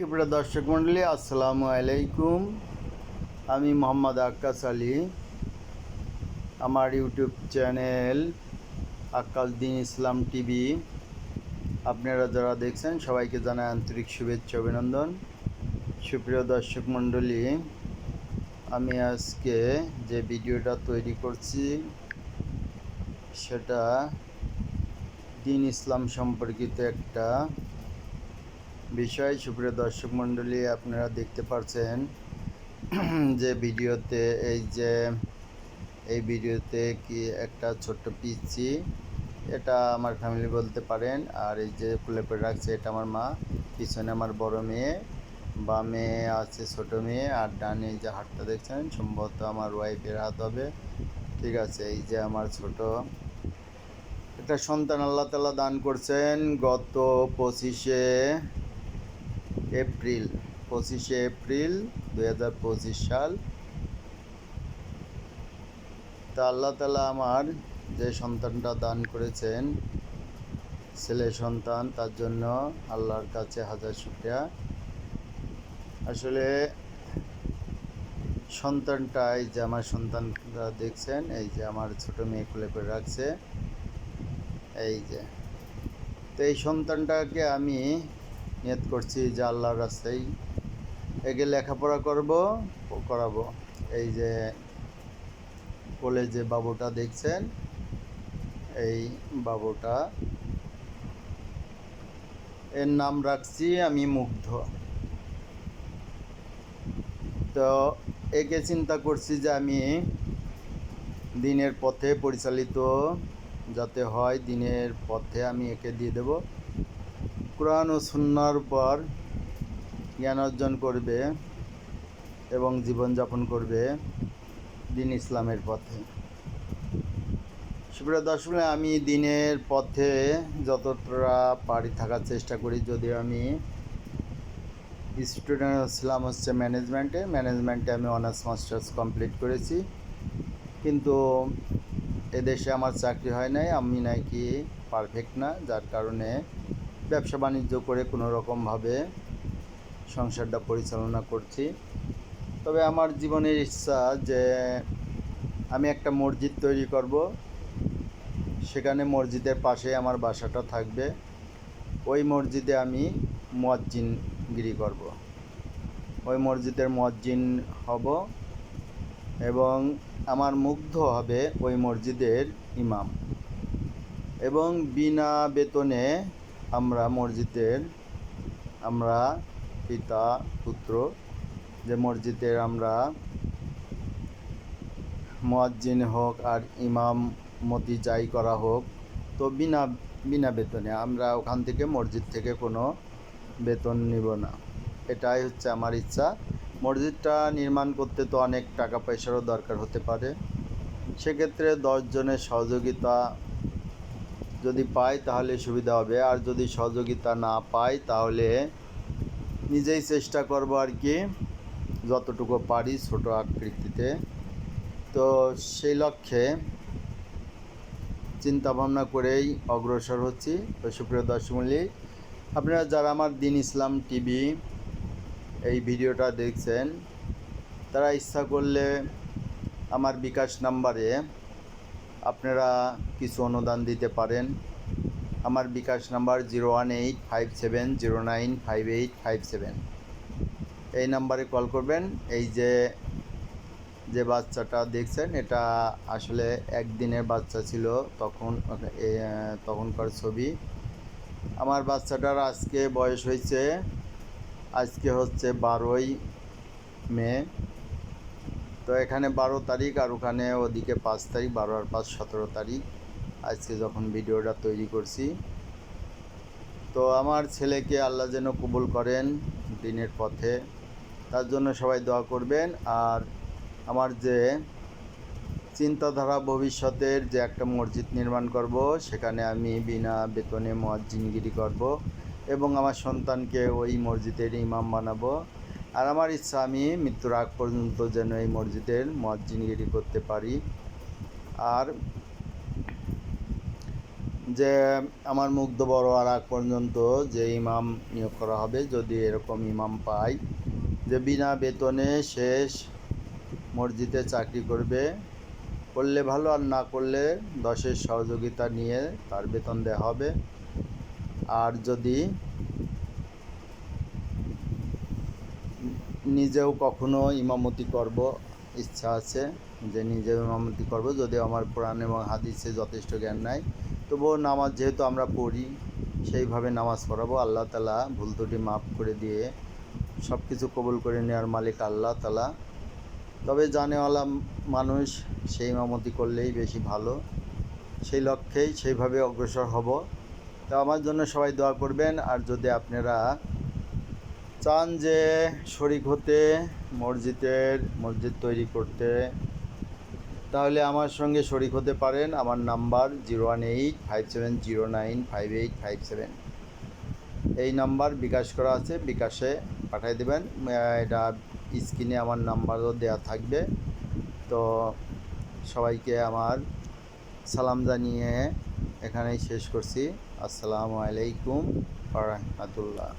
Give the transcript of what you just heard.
সুপ্রিয় দর্শক মণ্ডলী, আসসালামু আলাইকুম। আমি মোহাম্মদ আক্কাস আলী। আমার ইউটিউব চ্যানেল আক্কাস দিন ইসলাম টিভি। আপনারা যারা দেখছেন, সবাইকে জানাই আন্তরিক শুভেচ্ছা, অভিনন্দন। সুপ্রিয় দর্শক মণ্ডলী, আমি আজকে যে ভিডিওটা তৈরি করছি, সেটা দিন ইসলাম সম্পর্কিত একটা বিষয়, সুপ্রিয় দর্শক মণ্ডলী, আপনারা দেখতে পাচ্ছেন যে ভিডিওতে এই যে, এই ভিডিওতে কি একটা ছোট্ট পিচ্ছি এটা আমার ফ্যামিলি বলতে পারেন, আর এই যে খুলে পড়ে রাখছে, এটা আমার মা, পিছনে আমার বড় মেয়ে, বামে আছে ছোট মেয়ে, আর ডানে যে হাতটা দেখছেন, সম্ভবত আমার ওয়াইফের হাত হবে, ঠিক আছে, এই যে আমার ছোট একটা সন্তান আল্লাহ তালা দান করছেন গত পঁচিশে এপ্রিল, পঁচিশে এপ্রিল দুই হাজার পঁচিশ সাল। তা আল্লাহ তালা আমার যে সন্তানটা দান করেছেন, ছেলে সন্তান, তার জন্য আল্লাহর কাছে হাজার শুক্রিয়া। আসলে সন্তানটা এই যে আমার সন্তানরা দেখছেন, এই যে আমার ছোট মেয়ে খুলে করে রাখছে, এই যে। তো এই সন্তানটাকে আমি নিয়ত করছি যে আল্লাহর রাস্তায় একে লেখাপড়া করব, করাবো। এই যে কোলে যে বাবুটা দেখছেন, এই বাবুটা। এর নাম রাখছি আমি মুগ্ধ। তো একে চিন্তা করছি যে আমি দিনের পথে পরিচালিত যাতে হয়, দিনের পথে আমি একে দিয়ে দেব। কোরআন ও সুন্নার পর জ্ঞান অর্জন করবে এবং জীবনযাপন করবে দিন ইসলামের পথে। সুপ্রিয় দর্শক, আমি দিনের পথে যতটা পারি থাকার চেষ্টা করি। যদিও আমি স্টুডেন্ট ছিলাম হচ্ছে ম্যানেজমেন্টে ম্যানেজমেন্টে আমি অনার্স, মাস্টার্স কমপ্লিট করেছি। কিন্তু এদেশে আমার চাকরি হয় নাই, আমি নাকি পারফেক্ট না, যার কারণে ব্যবসা বাণিজ্য করে কোনো রকমভাবে সংসারটা পরিচালনা করছি। তবে আমার জীবনের ইচ্ছা যে আমি একটা মসজিদ তৈরি করব। সেখানে মসজিদের পাশে আমার বাসাটা থাকবে। ওই মসজিদে আমি মুয়াজ্জিনগিরি করব। ওই মসজিদের মুয়াজ্জিন হব এবং আমার মুগ্ধ হবে ওই মসজিদের ইমাম। এবং বিনা বেতনে আমরা মসজিদের, আমরা পিতা, পুত্র, যে মসজিদের আমরা মোয়াজ্জিন হোক আর ইমাম মতি যাই করা হোক, তো বিনা বিনা বেতনে আমরা ওখান থেকে মসজিদ থেকে কোনো বেতন নিব না। এটাই হচ্ছে আমার ইচ্ছা। মসজিদটা নির্মাণ করতে তো অনেক টাকা পয়সারও দরকার হতে পারে। সেক্ষেত্রে দশজনের সহযোগিতা যদি পাই তাহলে সুবিধা হবে, আর যদি সহযোগিতা না পাই তাহলে নিজেই চেষ্টা করব আর কি, যতটুকু পারি ছোট আকৃতিতে। তো সেই লক্ষ্যে চিন্তা ভাবনা করেই অগ্রসর হচ্ছি। তো সুপ্রিয় দর্শকমূলী আপনারা যারা আমার দিন ইসলাম টিভি এই ভিডিওটা দেখছেন, তারা ইচ্ছা করলে আমার বিকাশ নাম্বারে আপনারা কিছু অনুদান দিতে পারেন। আমার bKash number zero one eight five seven zero nine five eight five seven. এই নাম্বারে কল করবেন। এই যে যে বাচ্চাটা দেখছেন, এটা আসলে একদিনের বাচ্চা ছিল তখন তখনকার ছবি। আমার বাচ্চাটার আজকে বয়স হয়েছে, আজকে হচ্ছে বারোই মে। তো এখানে বারো তারিখ আর ওখানে ওদিকে পাঁচ তারিখ, বারো আর পাঁচ, সতেরো তারিখ আজকে যখন ভিডিওটা তৈরি করছি। তো আমার ছেলেকে আল্লাহ যেন কবুল করেন দিনের পথে। তার জন্য সবাই দোয়া করবেন। আর আমার যে চিন্তাধারা ভবিষ্যতের যে একটা মসজিদ নির্মাণ করব, সেখানে আমি বিনা বেতনে মসজিদগিরি করব এবং আমার সন্তানকে ওই মসজিদের ইমাম বানাবো। আর আমার ইচ্ছা আমি মৃত্যুর আগ পর্যন্ত যেন এই মসজিদের মসজিদগিরি করতে পারি। আর যে আমার মুগ্ধ বড় আর আগ পর্যন্ত যে ইমাম নিয়োগ করা হবে, যদি এরকম ইমাম পাই, যে বিনা বেতনে শেষ মসজিদে চাকরি করবে, করলে ভালো আর না করলে দশের সহযোগিতা নিয়ে তার বেতন দেওয়া হবে। আর যদি নিজেও কখনো ইমামতি করব, ইচ্ছা আছে যে নিজেও ইমামতি করব। যদি আমার কোরআন এবং হাদিসে যথেষ্ট জ্ঞান নাই, তবুও নামাজ যেহেতু আমরা পড়ি, সেইভাবে নামাজ পড়াবো। আল্লাহ তালা ভুল ত্রুটি মাফ করে দিয়ে সব কিছু কবুল করে নেওয়ার মালিক আল্লাহ তালা তবে জানেওয়ালা মানুষ সেই ইমামতি করলেই বেশি ভালো। সেই লক্ষ্যেই সেইভাবে অগ্রসর হব। তো আমার জন্য সবাই দোয়া করবেন। আর যদি আপনারা চান যে শরিক হতে, মসজিদের, মসজিদ তৈরি করতে। তাহলে আমার সঙ্গে শরিক হতে পারেন। আমার number zero one eight five seven zero nine five eight five seven. এই নাম্বার বিকাশ করা আছে, বিকাশে পাঠিয়ে দেবেন। এটা স্ক্রিনে আমার নাম্বারও দেওয়া থাকবে। তো সবাইকে আমার সালাম জানিয়ে এখানেই শেষ করছি। আসসালামু আলাইকুম রহমতুল্লাহ।